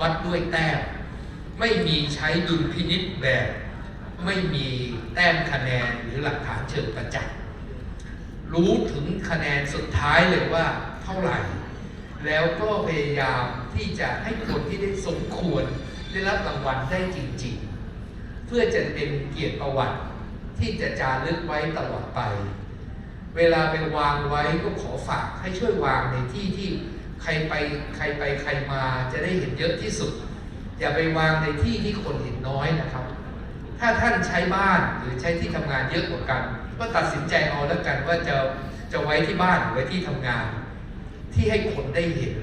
วัดด้วยแต้มไม่มีใช้ดุลพินิษแบบ ไม่มีแต้มคะแนนหรือหลักฐานเชิงประจักษ์รู้ถึงคะแนนสุดท้ายเลยว่าเท่าไหร่ แล้วก็พยายามที่จะให้คนที่ได้สมควรได้รับรางวัลได้จริง ๆ เพื่อจะเป็นเกียรติประวัติที่จะจารึกไว้ตลอดไป เวลาไปวางไว้ก็ขอฝากให้ช่วยวางในที่ที่ ใครไปใครไปใครมาจะได้เห็นเยอะที่สุด อย่าไปวางในที่ที่คนเห็นน้อยนะครับ ถ้าท่านใช้บ้านหรือใช้ที่ทำงานเยอะกว่ากัน ก็ตัดสินใจเอาแล้วกันว่าจะจะไว้ที่บ้านหรือไว้ที่ทำงาน ที่ให้คนได้เห็น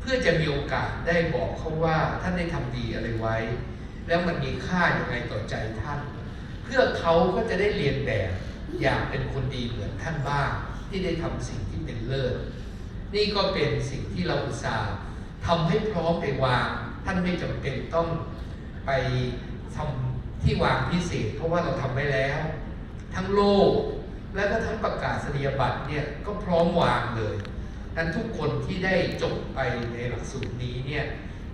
เพื่อจะมีโอกาสได้บอกเขาว่าท่านได้ทำดีอะไรไว้ แล้วมันมีค่าอย่างไรต่อใจท่าน เพื่อเขาก็จะได้เรียนแบบอยากเป็นคนดีเหมือนท่านบ้างที่ได้ทำสิ่งที่เป็นเลิศ นี่ก็เป็นสิ่งที่เราอุตส่าห์ทำให้พร้อมไปวาง ท่านไม่จำเป็นต้องไปทำที่วางพิเศษ เพราะว่าเราทำไว้แล้ว ทั้งโลกและก็ทั้งประกาศนียบัตรเนี่ยก็พร้อมวางเลยนั้นทุกคนที่ได้จบไปในหลักสูตรนี้เนี่ย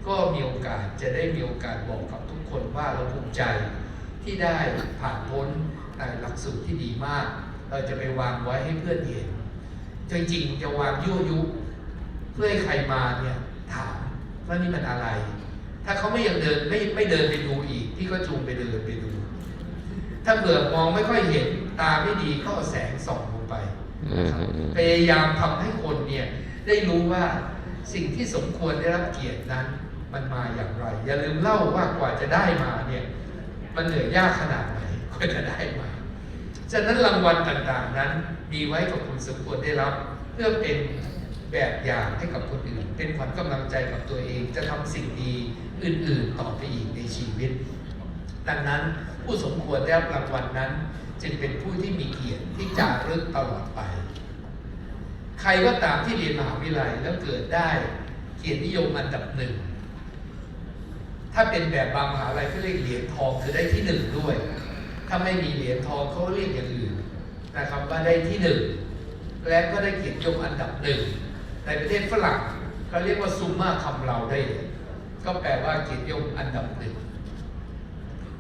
ก็มีโอกาสจะได้มีโอกาสบอกกับทุกคนว่าเราภูมิใจที่ได้ผ่านพ้นในหลักสูตรที่ดีมาก เราจะไปวางไว้ให้เพื่อนเห็น จริงๆจะวางยั่วยุ เพื่อให้ใครมาเนี่ยถามว่านี่มันอะไร ถ้าเขาไม่ยังเดินไม่ไม่เดินไปดูอีกพี่ก็จูงไปเดินไปดู ถ้าเบื่อมองไม่ค่อยเห็นตาไม่ดีก็เอาแสงส่องลงไปอืมอืมอืมพยายามทำให้คนเนี่ยได้รู้ว่าสิ่งที่สมควรได้รับเกียรตินั้น มันมาอย่างไร อย่าลืมเล่าว่ากว่าจะได้มาเนี่ย มันเหนื่อยยากขนาดไหนกว่าจะได้มา ฉะนั้นรางวัลต่างๆนั้น มีไว้กับคุณสมควรได้รับ เพื่อเป็นแบบอย่างให้กับคนอื่น เป็นขวัญกำลังใจกับตัวเอง จะทำสิ่งดีอื่นๆ ต่อไปอีกในชีวิต ดังนั้นผู้สมควรได้รับรางวัลนั้น จึงเป็นผู้ที่มีเกียรติที่จารึกตลอดไป ใครก็ตามที่เรียนมหาวิทยาลัยแล้วเกิดได้เกียรตินิยมอันดับหนึ่งถ้าเป็นแบบบางมหาลัยเขาเรียกเหรียญทองคือได้ที่หนึ่งด้วย ถ้าไม่มีเหรียญทองเขาเรียกอย่างอื่นนะครับว่าได้ที่หนึ่งและก็ได้เกียรติยมอันดับหนึ่งในประเทศฝรั่งเขาเรียกว่าซุมมาคำเราได้ ก็แปลว่าเกียรติยมอันดับหนึ่ง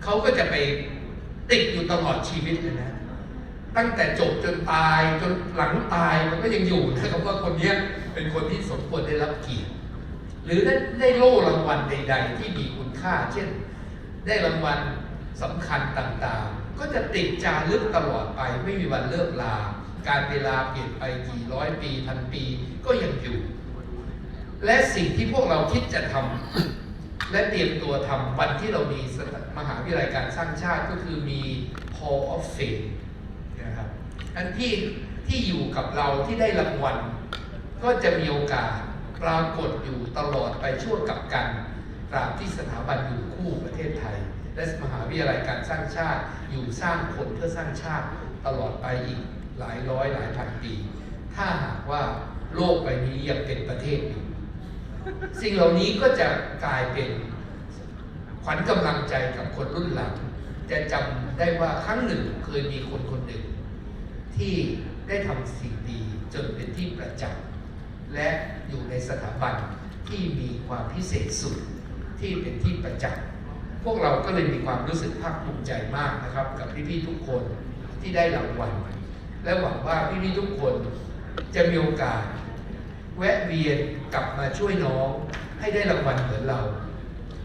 เขาก็จะไปติดอยู่ตลอดชีวิตเลยนะตั้งแต่จบจนตายจนหลังตายมันก็ยังอยู่นะครับว่าคนเนี้ยเป็นคนที่สมควรได้รับเกียรติ หรือได้ได้โล่รางวัลใด ๆ ที่มีคุณค่า เช่น ได้รางวัล สำคัญต่างๆ ก็จะติดจารึกตลอดไปไม่มีวันเลิกลา การเวลาเปลี่ยนไปกี่ร้อยปีพันปีก็ยังอยู่ และสิ่งที่พวกเราคิดจะทำและเตรียมตัวทำวันที่เรามีมหาวิทยาลัยการสร้างชาติก็คือมี Hall of Fame นะครับอันที่ที่อยู่กับเราที่ได้รางวัลก็จะมีโอกาสปรากฏอยู่ตลอดไปชั่วกับกันตราบที่สถาบันอยู่คู่ประเทศไทย และมหาวิทยาลัยการสร้างชาติ อยู่สร้างคนเพื่อสร้างชาติตลอดไปอีกหลายร้อยหลายพันปี ถ้าหากว่าโลกใบนี้ยังเป็นประเทศอยู่สิ่งเหล่านี้ก็จะกลายเป็นขวัญกำลังใจกับคนรุ่นหลังจะจำได้ว่าครั้งหนึ่งเคยมีคนคนหนึ่ง ที่ได้ทำสิ่งดีจนเป็นที่ประจักษ์และอยู่ในสถาบันที่มีความพิเศษสุดที่เป็นที่ประจักษ์ พวกเราก็เลยมีความรู้สึกภาคภูมิใจมากนะครับ กับพี่ๆทุกคนที่ได้รางวัลและหวังว่าพี่ๆทุกคนจะมีโอกาส แวะเวียนกลับมาช่วยน้องให้ได้รางวัลเหมือนเรา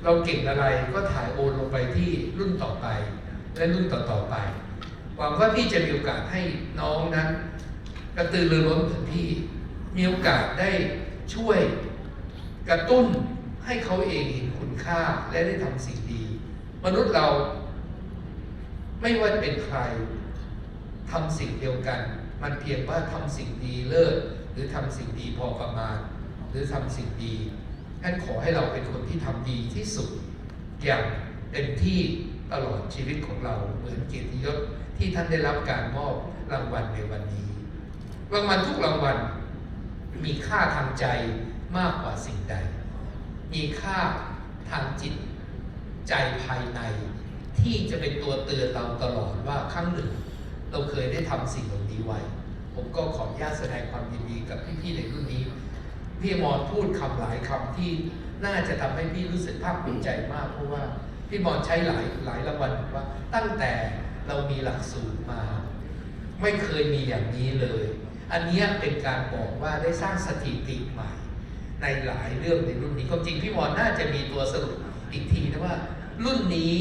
เราเก่งอะไรก็ถ่ายโอนลงไปที่รุ่นต่อไป และรุ่นต่อๆไป หวังว่าพี่จะมีโอกาสให้น้องนั้น กระตือรือร้นเหมือนพี่ มีโอกาสได้ช่วยกระตุ้นให้เขาเองเห็นคุณค่าและได้ทำสิ่งดี มนุษย์เรา ไม่ว่าเป็นใครทำสิ่งเดียวกัน มันเพียงว่าทำสิ่งดีเลิศหรือทำสิ่งดีพอประมาณ หรือทำสิ่งดีท่านขอให้เราเป็นคนที่ทำดีที่สุด อย่างเต็มที่ตลอดชีวิตของเราเหมือนเกียรติยศที่ท่านได้รับการมอบรางวัลในวันนี้รางวัลทุกรางวัลมีค่าทางใจมากกว่าสิ่งใด มีค่าทางจิต ใจภายในที่จะเป็นตัวเตือนเราตลอดว่าครั้งหนึ่ง เราเคยได้ทำสิ่งเหล่านี้ไว้ ผมก็ขออนุญาตแสดงความยินดีกับพี่ๆในรุ่นนี้พี่อมรพูดคำหลายคำที่น่าจะทำให้พี่รู้สึกภาคภูมิใจมากเพราะว่าพี่บอลใช้หลายหลายรางวัลบว่า ตั้งแต่เรามีหลักสูตรมา ไม่เคยมีอย่างนี้เลย อันนี้เป็นการบอกว่าได้สร้างสถิติใหม่ ในหลายเรื่องในรุ่นนี้ความจริงพี่วอนน่าจะมีตัวสรุป อีกทีนะว่า รุ่นนี้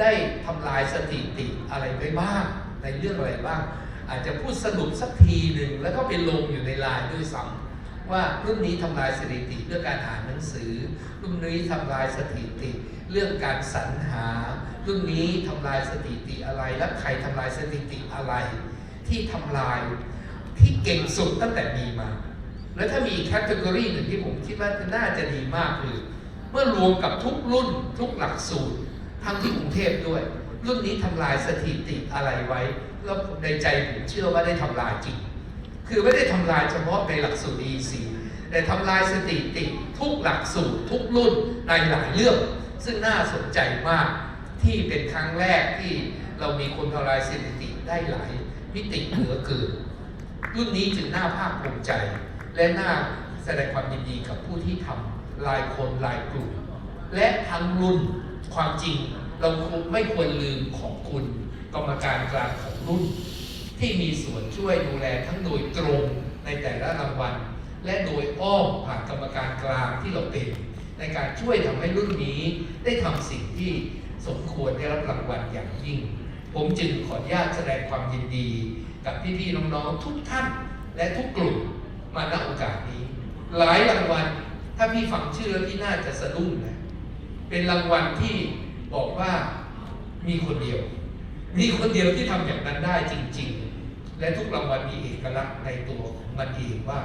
ได้ทำลายสถิติอะไรไปบ้าง ในเรื่องอะไรบ้าง อาจจะพูดสรุปสักทีหนึ่งแล้วก็ไปลงอยู่ในไลน์ด้วยซ้ำว่ารุ่นนี้ทำลายสถิติเรื่องการอ่านหนังสือ รุ่นนี้ทำลายสถิติ เรื่องการสรรหา รุ่นนี้ทำลายสถิติอะไรและใครทำลายสถิติอะไร ที่ทำลายที่เก่งสุดตั้งแต่มีมา แล้วถ้ามีแคตตากรีหนึ่งที่ผมคิดว่าน่าจะดีมากคือ เมื่อรวมกับทุกรุ่นทุกหลักสูตร ทั้งที่กรุงเทพด้วย รุ่นนี้ทำลายสถิติอะไรไว้ แล้วในใจผมเชื่อว่าได้ทำลายจริง คือไม่ได้ทำลายเฉพาะในหลักสูตร EC แต่ทำลายสถิติทุกหลักสูตร ทุกรุ่นในหลายเรื่อง ซึ่งน่าสนใจมากที่เป็นครั้งแรกที่เรามีคนทำลายสถิติได้หลายมิติเหลือเกินรุ่นนี้จึงน่าภาคภูมิใจ และน่าแสดงความยินดีกับผู้ที่ทำ รายคนรายกลุ่ม และทั้งรุ่นความจริง เราไม่ควรลืมของคุณกรรมการกลางของรุ่น ที่มีส่วนช่วยดูแลทั้งโดยตรงในแต่ละรางวัล และโดยอ้อมผ่านกรรมการกลางที่เราเป็น ในการช่วยทำให้รุ่นนี้ได้ทำสิ่งที่สมควรได้รับรางวัลอย่างยิ่ง ผมจึงขออนุญาตแสดงความยินดี กับพี่ๆน้องๆทุกท่าน และทุกกลุ่มมาณโอกาสนี้ หลายรางวัล ถ้าพี่ฟังชื่อแล้วพี่น่าจะสะดุ้งนะ เป็นรางวัลที่บอกว่ามีคนเดียว มีคนเดียวที่ทำอย่างนั้นได้จริง ๆ และทุกรางวัลมีเอกลักษณ์ในตัวของมันเองว่า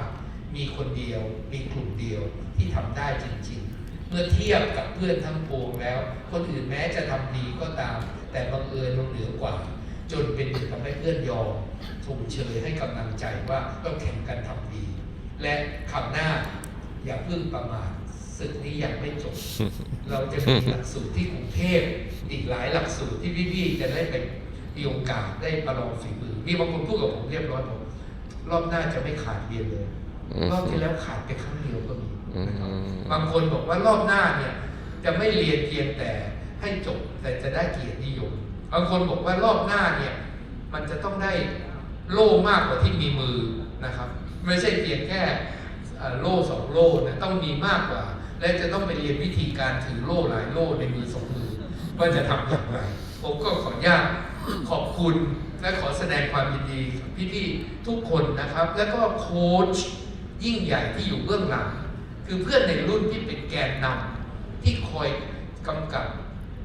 มีคนเดียว มีกลุ่มเดียวที่ทำได้จริง ๆ เมื่อเทียบกับเพื่อนทั้งปวงแล้ว คนอื่นแม้จะทำดีก็ตาม แต่บังเอิญลงเหนือกว่า จนเป็นเหตุทำให้เพื่อนยอมชมเชยให้กำลังใจว่าต้องแข่งกันทำดี และคำหน้า อย่าเพิ่งประมาทศึกนี้ยังไม่จบ เราจะมีหลักสูตรที่กรุงเทพอีกหลายหลักสูตรที่พี่ๆจะได้ไปมีโอกาสได้ประลองฝีมือ มีบางคนพูดกับผมเรียบร้อยผมรอบหน้าจะไม่ขาดเรียนเลยอืมรอบที่แล้วขาดไปครั้งเดียวก็มีนะครับอืมบางคนบอกว่ารอบหน้าเนี่ย จะไม่เรียนเพียงแต่ให้จบแต่จะได้เกียรตินิยมบางคนบอกว่ารอบหน้าเนี่ย มันจะต้องได้โล่มากกว่าที่มีมือนะครับ ไม่ใช่เพียงแค่เอ่อ โล่สองโล่นะต้องมีมากกว่า และจะต้องไปเรียนวิธีการถือโล่หลายโล่ในมือสองมือว่าจะทำอย่างไรผมก็ขออนุญาตขอบคุณและขอแสดงความยินดีกับพี่ทุกคนนะครับ แล้วก็โค้ชยิ่งใหญ่ที่อยู่เบื้องหลัง คือเพื่อนในรุ่นที่เป็นแกนนำที่คอยกำกับ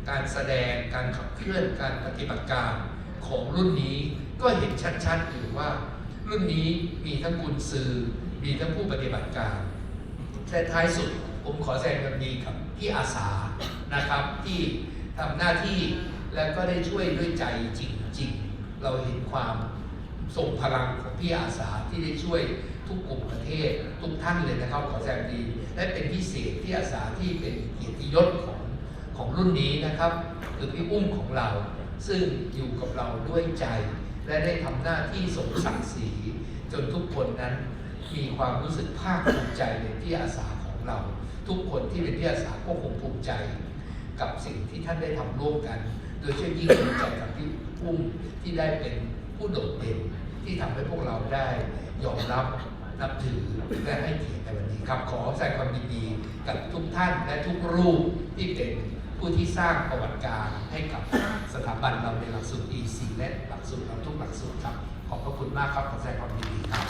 การแสดงการขับเคลื่อนการปฏิบัติการของรุ่นนี้ก็เห็นชัดๆอยู่ว่า รุ่นนี้มีทั้งกุญซือ มีทั้งผู้ปฏิบัติการแต่ท้ายสุดผมขอแสดงความดีกับพี่อาสานะครับที่ทำหน้าที่และก็ได้ช่วยด้วยใจจริงๆ เราเห็นความส่งพลังของพี่อาสาที่ได้ช่วยทุกกลุ่มประเทศทุกท่านเลยนะครับขอแสดงดีและเป็นพิเศษพี่อาสาที่เป็นเกียรติยศของของรุ่นนี้นะครับคือพี่อุ้มของเรา ซึ่งอยู่กับเราด้วยใจ และได้ทำหน้าที่สมศักดิ์ศรีจนทุกคนนั้น มีความรู้สึกภาคภูมิใจในพี่อาสาของเรา ทุกคนที่เป็นพี่อาสาก็คงภูมิใจ กับสิ่งที่ท่านได้ทำร่วมกัน โดยเฉพาะยิ่งภูมิใจกับพี่อุ้มที่ได้เป็นผู้โดดเด่นที่ทำให้พวกเราได้ยอมรับนับถือและให้เกียรติในวันนี้ครับขอแสดงความยินดีกับทุกท่านและทุกรูปที่เป็นผู้ที่สร้างประวัติการให้กับสถาบันเราในหลักสูตร EC และหลักสูตรเราทุกหลักสูตรครับ ขอบพระคุณมากครับขอแสดงความยินดีครับ